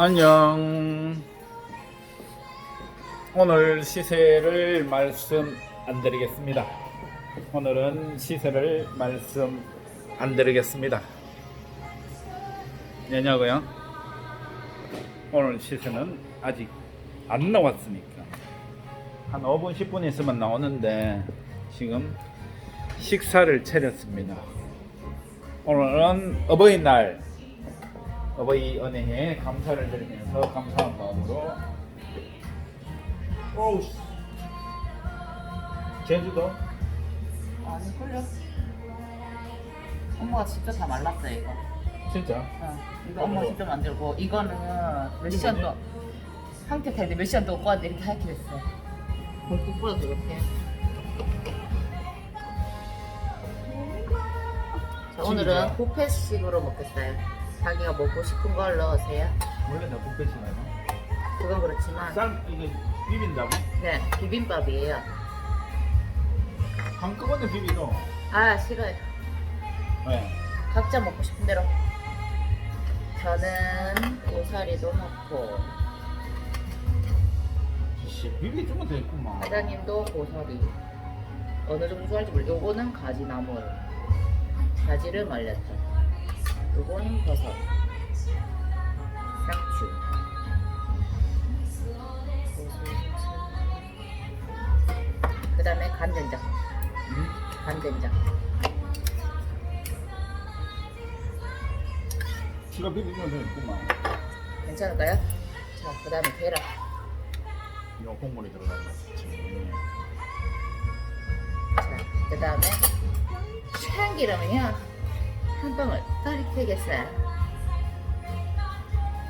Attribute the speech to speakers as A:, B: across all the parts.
A: 안녕. 오늘 시세를 말씀 안 드리겠습니다. 오늘은 시세를 말씀 안 드리겠습니다. 왜냐고요? 오늘 시세는 아직 안 나왔으니까. 한 5분, 10분 있으면 나오는데 지금 식사를 차렸습니다. 오늘은 어버이날 어버이 은행에 감사를 드리면서 감사한 마음으로. 오우 씨. 제주도?
B: 아니 꿀려 엄마가 직접 다 말랐어 이거.
A: 진짜?
B: 어, 이거 엄마가 직접 만들고. 이거는 몇 시간 동안 황태 탈때 몇 시간 동안 꼬았는데 이렇게 하얗게 됐어. 골프보다 이렇게 자, 오늘은 뷔페식으로 먹겠어요 자기가 먹고 싶은 걸 넣으세요?
A: 원래 나 뷔페시나요?
B: 그건 그렇지만
A: 쌀 이게 비빈다고?
B: 네 비빔밥이에요.
A: 한꺼번에 비비노
B: 아 싫어요.
A: 네.
B: 각자 먹고 싶은 대로. 저는 고사리도 넣고.
A: 씨 비비주면 되겠구만.
B: 사장님도 고사리. 어느 정도 좋아할지 모르 요거는 가지나물. 가지를 말렸죠 요거는 버섯 상추. 그 다음에 간된장.
A: 음?
B: 간된장.
A: 지가 비비주면 되겠구만.
B: 괜찮을까요? 자 그 다음에 계란.
A: 이거 국물이 들어가는 거지.
B: 자 그 다음에 참기름은요 한 방울 따뜻하겠어요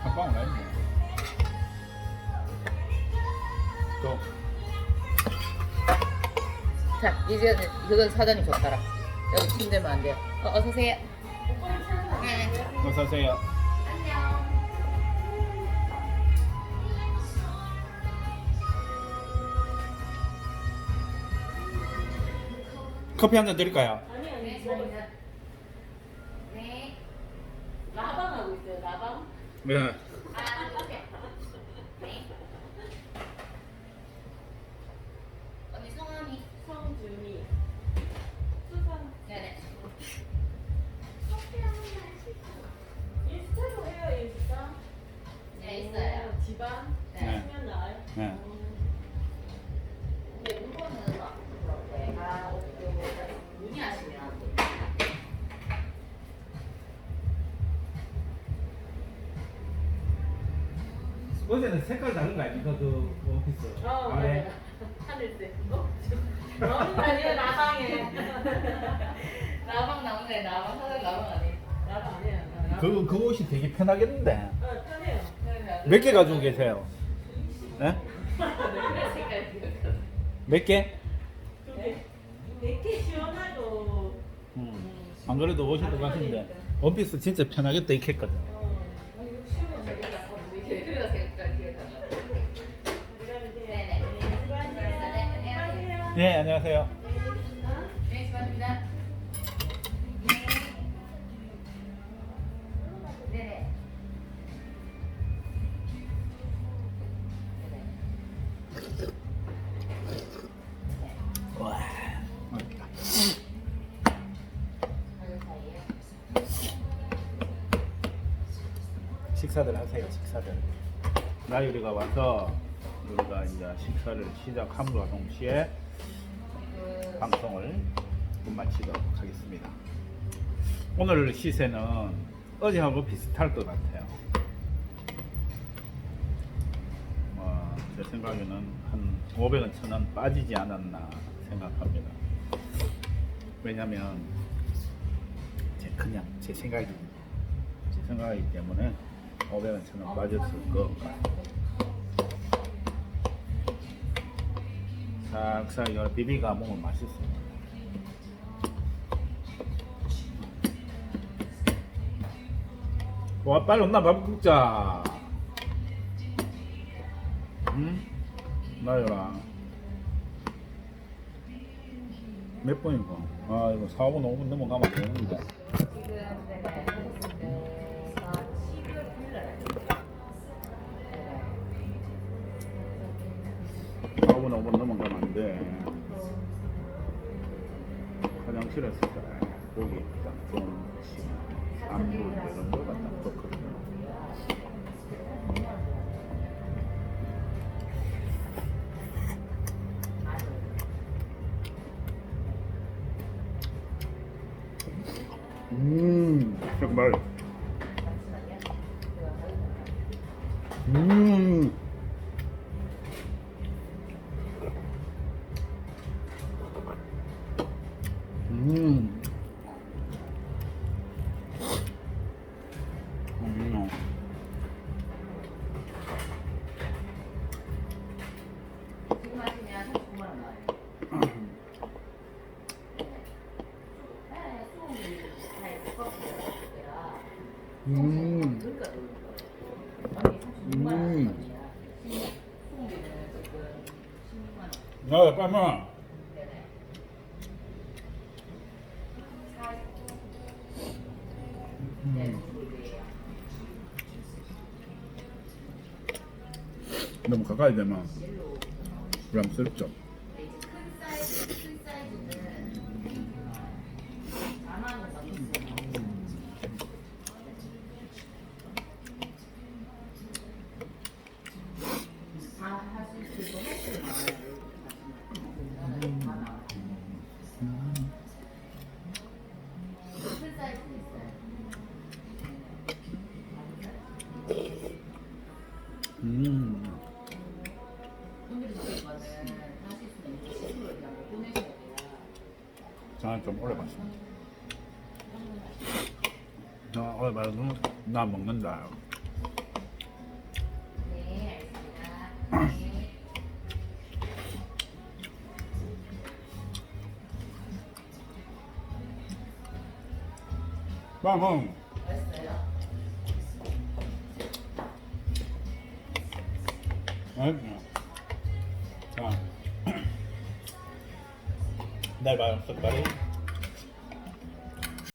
A: 한방 나 있네 또
B: 자, 이제 이건 사장님 젓가락. 여기 침대면 안 돼요. 어, 어서 오세요. 네.
A: 어서 오세요 커피 한 잔 드릴까요?
B: 네. 라방 하고 있어요. 라방.
A: 네.
B: 아. 네. 언니 성함이
C: 성준이
B: 네네.
C: 인스타도 해요 인스타?
B: 네 있어요.
C: 오, 집안?
B: 네.
C: 하면 나와요?
A: 네.
C: 음.
B: 근데 물건은 막 그렇게 아, 요거 문의하시면
A: 어제는 색깔 다른 거 아닙니까? 그 오피스.
C: 어
A: 아래.
C: 하늘색. 어? 너무 아니에요. 나방에.
B: 애 라방 사장 라방 아니에요?
C: 나방 아니에요. 나방.
A: 그, 그 옷이 되게 편하겠는데.
C: 어 편해요.
A: 몇 개 가지고 계세요? 네?
B: 그래 색깔 기억나.
A: 몇 개?
C: 두개몇개 시원하고.
A: 음. 안 그래도 옷이 똑같은데. 원피스 진짜 편하겠다 이렇게 했거든.
C: 어. 이거 시원해. 되겠다
B: 그래 네
A: 안녕하세요. 식사들 하세요 식사들 나유리가 와서 우리가 이제 식사를 시작함과 동시에 방송을 마치도록 하겠습니다. 오늘 시세는 어제하고 비슷할 것 같아요. 뭐, 제 생각에는 한 500원, 1000원 빠지지 않았나 생각합니다. 왜냐면 제 그냥 제 생각이 제 생각이기 때문에 500원, 1000원 빠졌을 것 같아요 싹싹 이거 비비가 먹으면 맛있어요. 와 빨리 온나 밥 먹자. 응? 나요라 몇 번인가? 아 이거 4분 5분 넘어가면 안 되는데 좋은데 화장실에서 딱 보기 딱 좋은 이런 거가 딱 좋거든요. 음, 정말. 음. 음. 음.
B: 지금 하시면 39만 원 나와요. 네, 수업이 잘 섞어서 제가
A: 음.
B: 그러니까 그런 거예요. 아니 36만 원
A: 음.
B: 원이야. 수업비는 지금 16만 원.
A: 나 빨리 너무 가까이 되면 부담스럽죠.
B: 근데 이제 큰
A: 좀 오래 봤습니다. 나 봐서 나 먹는다.
B: 맛있어요?
A: 맛있네. 자, 날 봐요, 숟가락이.